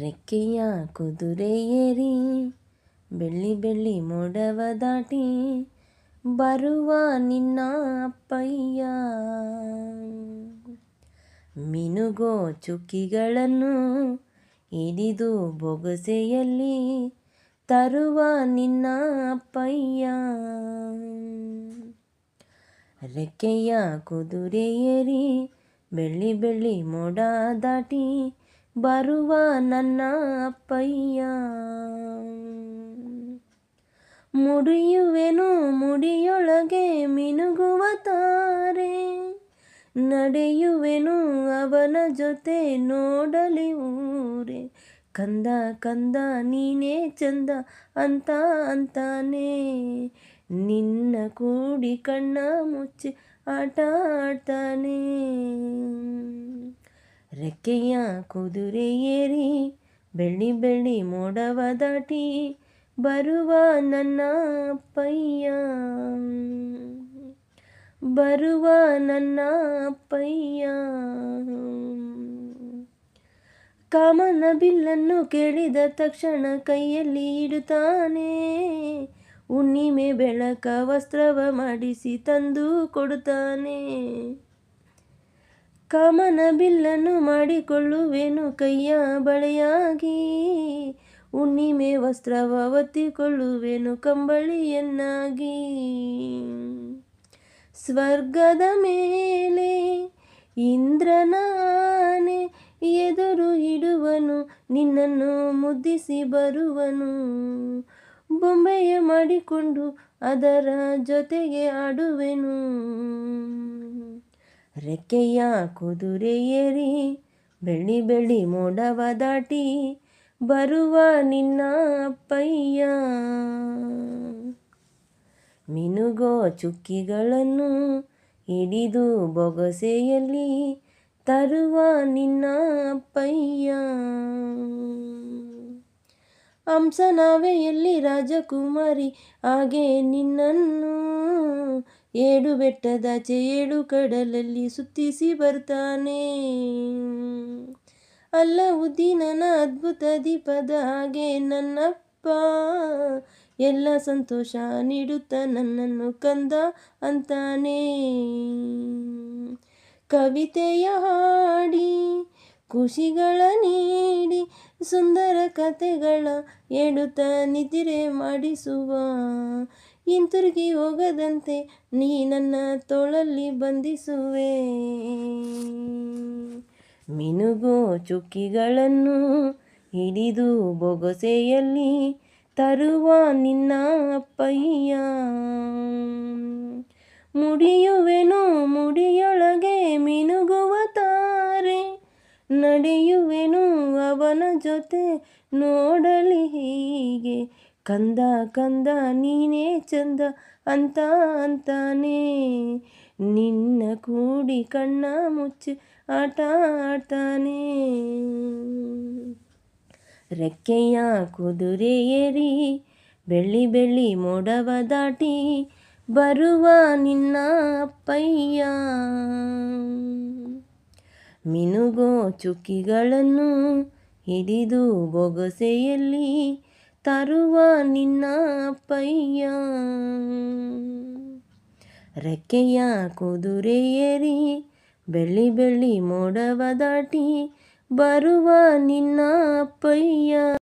ರೆಕ್ಕೆಯ ಕುದುರೆ ಏರಿ ಬೆಳ್ಳಿ ಬೆಳ್ಳಿ ಮೋಡವ ದಾಟಿ ಬರುವ ನಿನ್ನ ಅಪ್ಪಯ್ಯ. ಮಿನುಗೋ ಚುಕ್ಕಿಗಳನ್ನು ಹಿಡಿದು ಬೊಗಸೆಯಲ್ಲಿ ತರುವ ನಿನ್ನ ಅಪ್ಪಯ್ಯ. ರೆಕ್ಕೆಯ ಕುದುರೆ ಏರಿ ಬೆಳ್ಳಿ ಬೆಳ್ಳಿ ಮೋಡ ದಾಟಿ ಬರುವ ನನ್ನ ಅಪ್ಪಯ್ಯ. ಮುಡಿಯುವೆನು, ಮುಡಿಯೊಳಗೆ ಮಿನುಗುವ ತಾರೆ. ನಡೆಯುವೆನು, ಅವನ ಜೊತೆ ನೋಡಲಿ ಊರೆ. ಕಂದ ಕಂದ, ನೀನೇ ಚಂದ ಅಂತ ಅಂತಾನೆ. ನಿನ್ನ ಕೂಡಿ ಕಣ್ಣ ಮುಚ್ಚಿ ಆಟ ಆಡ್ತಾನೆ. ರೆಕ್ಕೆಯ ಕುದುರೆ ಏರಿ ಬೆಳ್ಳಿ ಬೆಳ್ಳಿ ಮೋಡವ ದಾಟಿ ಬರುವ ನನ್ನ ಅಪ್ಪಯ್ಯ ಬರುವ ನನ್ನ ಅಪ್ಪಯ್ಯ ಕಾಮನ ಬಿಲ್ಲನ್ನು ಕೇಳಿದ ತಕ್ಷಣ ಕೈಯಲ್ಲಿ ಇಡುತ್ತಾನೆ. ಹುಣ್ಣಿಮೆ ಬೆಳಕ ವಸ್ತ್ರವ ಮಾಡಿಸಿ ತಂದು ಕೊಡುತ್ತಾನೆ. ಕಾಮನ ಬಿಲ್ಲನ್ನು ಮಾಡಿಕೊಳ್ಳುವೆನು ಕೈಯ ಬಳೆಯಾಗಿ. ಹುಣ್ಣಿಮೆ ವಸ್ತ್ರವ ಒತ್ತಿಕೊಳ್ಳುವೆನು ಕಂಬಳಿಯನ್ನಾಗಿ. ಸ್ವರ್ಗದ ಮೇಲೆ ಇಂದ್ರನಾನೆ ಎದುರು ಇಡುವನು, ನಿನ್ನನ್ನು ಮುದ್ದಿಸಿ ಬರುವನು. ಬೊಂಬೆಯ ಮಾಡಿಕೊಂಡು ಅದರ ಜೊತೆಗೆ ಆಡುವೆನು. ರೆಕ್ಕೆಯ ಕುದುರೆ ಏರಿ ಬೆಳ್ಳಿ ಬೆಳ್ಳಿ ಮೋಡವ ದಾಟಿ ಬರುವ ನಿನ್ನ ಅಪ್ಪಯ್ಯ. ಮಿನುಗೋ ಚುಕ್ಕಿಗಳನ್ನು ಹಿಡಿದು ಬೊಗಸೆಯಲ್ಲಿ ತರುವ ನಿನ್ನ ಅಪ್ಪಯ್ಯ. ಹಂಸನಾವೆಯಲ್ಲಿ ರಾಜಕುಮಾರಿ, ಹಾಗೆ ನಿನ್ನನ್ನು ಏಳು ಬೆಟ್ಟದಾಚೆ ಏಳು ಕಡಲಲ್ಲಿ ಸುತ್ತಿಸಿ ಬರ್ತಾನೆ. ಅಲ್ಲವುದ್ದೀನನ ಅದ್ಭುತ ದೀಪದ ಹಾಗೆ ನನ್ನಪ್ಪ, ಎಲ್ಲ ಸಂತೋಷ ನೀಡುತ್ತ ನನ್ನನ್ನು ಕಂದ ಅಂತಾನೆ. ಕವಿತೆಯ ಹಾಡಿ ಖುಷಿಗಳ ನೀಡಿ ಸುಂದರ ಕತೆಗಳ ಹೇಳುತ್ತ ನಿದ್ರೆ ಮಾಡಿಸುವ. ಹಿಂತಿರುಗಿ ಹೋಗದಂತೆ ನೀ ನನ್ನ ತೋಳಲ್ಲಿ ಬಂಧಿಸುವೆ. ಮಿನುಗೋ ಚುಕ್ಕಿಗಳನ್ನು ಹಿಡಿದು ಬೊಗಸೆಯಲ್ಲಿ ತರುವ ನಿನ್ನ ಅಪ್ಪಯ್ಯ. ಮುಡಿಯುವೆನೋ ಮುಡಿಯೊಳಗೆ ಜೊತೆ ನೋಡಲಿ ಹೀಗೆ. ಕಂದ ಕಂದ ನೀನೇ ಚಂದ ಅಂತ ಅಂತಾನೆ. ನಿನ್ನ ಕೂಡಿ ಕಣ್ಣ ಮುಚ್ಚಿ ಆಟ ಆಡ್ತಾನೆ. ರೆಕ್ಕೆಯ ಕುದುರೆ ಏರಿ, ಬೆಳ್ಳಿ ಬೆಳ್ಳಿ ಮೋಡವ ದಾಟಿ ಬರುವ ನಿನ್ನ ಅಪ್ಪಯ್ಯ. ಮಿನುಗೋ ಚುಕ್ಕಿಗಳನ್ನು ಹಿಡಿದು ಬೊಗಸೆಯಲ್ಲಿ ತರುವ ನಿನ್ನ ಅಪ್ಪಯ್ಯ ರೆಕ್ಕೆಯ ಕುದುರೆ ಏರಿ ಬೆಳ್ಳಿ ಬೆಳ್ಳಿ ಮೋಡವ ದಾಟಿ ಬರುವ ನಿನ್ನ ಅಪ್ಪಯ್ಯ